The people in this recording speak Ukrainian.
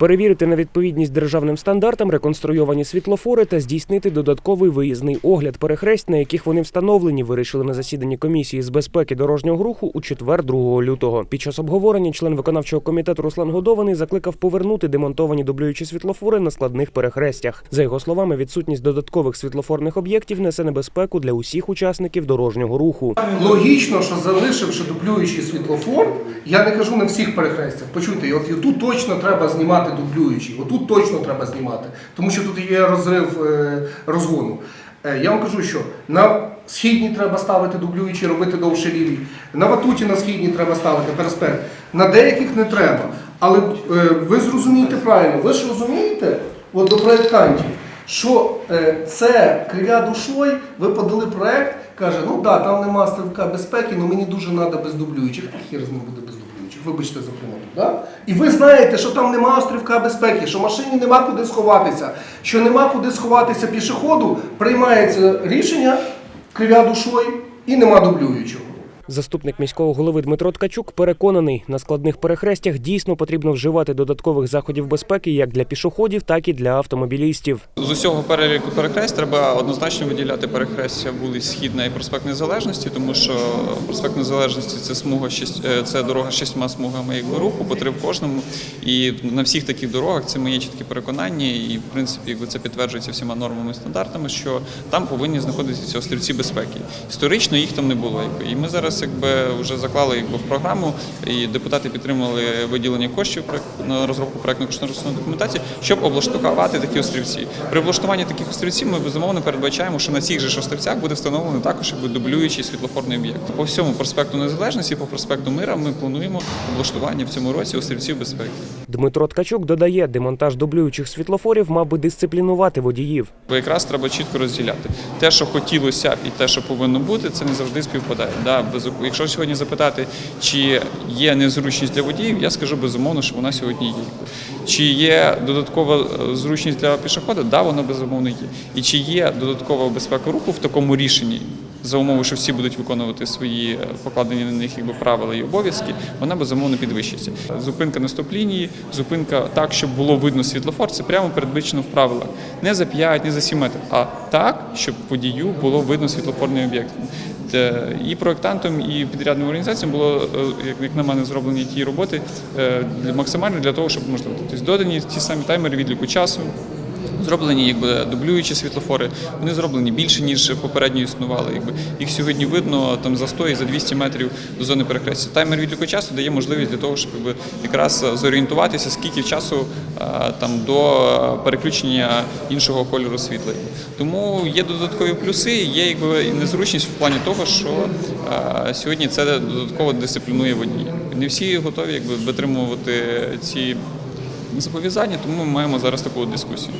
перевірити на відповідність державним стандартам реконструйовані світлофори та здійснити додатковий виїзний огляд перехресть, на яких вони встановлені, вирішили на засіданні комісії з безпеки дорожнього руху у четвер 2 лютого. Під час обговорення член виконавчого комітету Руслан Годований закликав повернути демонтовані дублюючі світлофори на складних перехрестях. За його словами, відсутність додаткових світлофорних об'єктів несе небезпеку для усіх учасників дорожнього руху. Логічно, що залишивши дублюючий світлофор, я не кажу на всіх перехрестях. Почуйте, от тут точно треба знімати дублюючий, отут точно треба знімати, тому що тут є розрив е, розгону. Е, я вам кажу, що на східній треба ставити дублюючий, робити довше лівій, на ватуті на східній треба ставити переспер. На деяких не треба. Але е, ви зрозумієте правильно, ви ж розумієте, от до проєктантів, що е, це кривя душою, ви подали проект, каже, ну да, там нема стрибка безпеки, але мені дуже треба без дублюючих. А хір з ним буде без дублюючих, вибачте за прямоту. Да? І ви знаєте, що там нема острівка безпеки, що машині нема куди сховатися, що нема куди сховатися пішоходу, приймається рішення кривя душою і нема дублюючого. Заступник міського голови Дмитро Ткачук переконаний, на складних перехрестях дійсно потрібно вживати додаткових заходів безпеки як для пішоходів, так і для автомобілістів. З усього переліку перехрест треба однозначно виділяти перехрестя вулиць Східна і проспект Незалежності, тому що проспект Незалежності це смуга е, це дорога з шістьма смугами якби руху, по три в кожному. І на всіх таких дорогах це моє чіткі переконання, і в принципі якби це підтверджується всіма нормами і стандартами, що там повинні знаходитися острівці безпеки. Історично їх там не було. І ми зараз якби вже заклали якби в програму, і депутати підтримали виділення коштів на розробку проектно-кошторисної документації, щоб облаштувати такі острівці. При облаштуванні таких острівців ми безумовно передбачаємо, що на цих же острівцях буде встановлений також якби дублюючий світлофорний об'єкт. По всьому проспекту Незалежності, по проспекту Мира ми плануємо облаштування в цьому році острівців безпеки. Дмитро Ткачук додає, демонтаж дублюючих світлофорів мав би дисциплінувати водіїв. Бо якраз треба чітко розділяти. Те, що хотілося і те, що повинно бути, це не завжди співпадає. Да, без- якщо сьогодні запитати, чи є незручність для водіїв, я скажу безумовно, що вона сьогодні є. Чи є додаткова е, зручність для пішохода? Да, вона безумовно є. І чи є додаткова безпека руху в такому рішенні? За умови, що всі будуть виконувати свої е, покладені на них якби правила і обов'язки, вона безумовно підвищиться. Зупинка на стоп-лінії, зупинка так, щоб було видно світлофор, це прямо передбачено в правилах. Не за 5, не за 7 метрів, а так, щоб водію було видно світлофорний об'єкт. Е, І проектантом, і підрядним організаціям було, е, як- на мене, зроблені ті роботи е, максимально для того, щоб можливо додані ті самі таймери відліку часу. Зроблені якби дублюючі світлофори. Вони зроблені більше ніж попередньо існували. Якби їх сьогодні видно там за 100 і за 200 метрів до зони перехрестя. Таймер відліку часу дає можливість для того, щоб якби, якраз зорієнтуватися, скільки часу там до переключення іншого кольору світла. Тому є додаткові плюси, є якби і незручність в плані того, що сьогодні це додатково дисциплінує водії. Не всі готові якби витримувати ці зобов'язання, тому ми маємо зараз таку дискусію.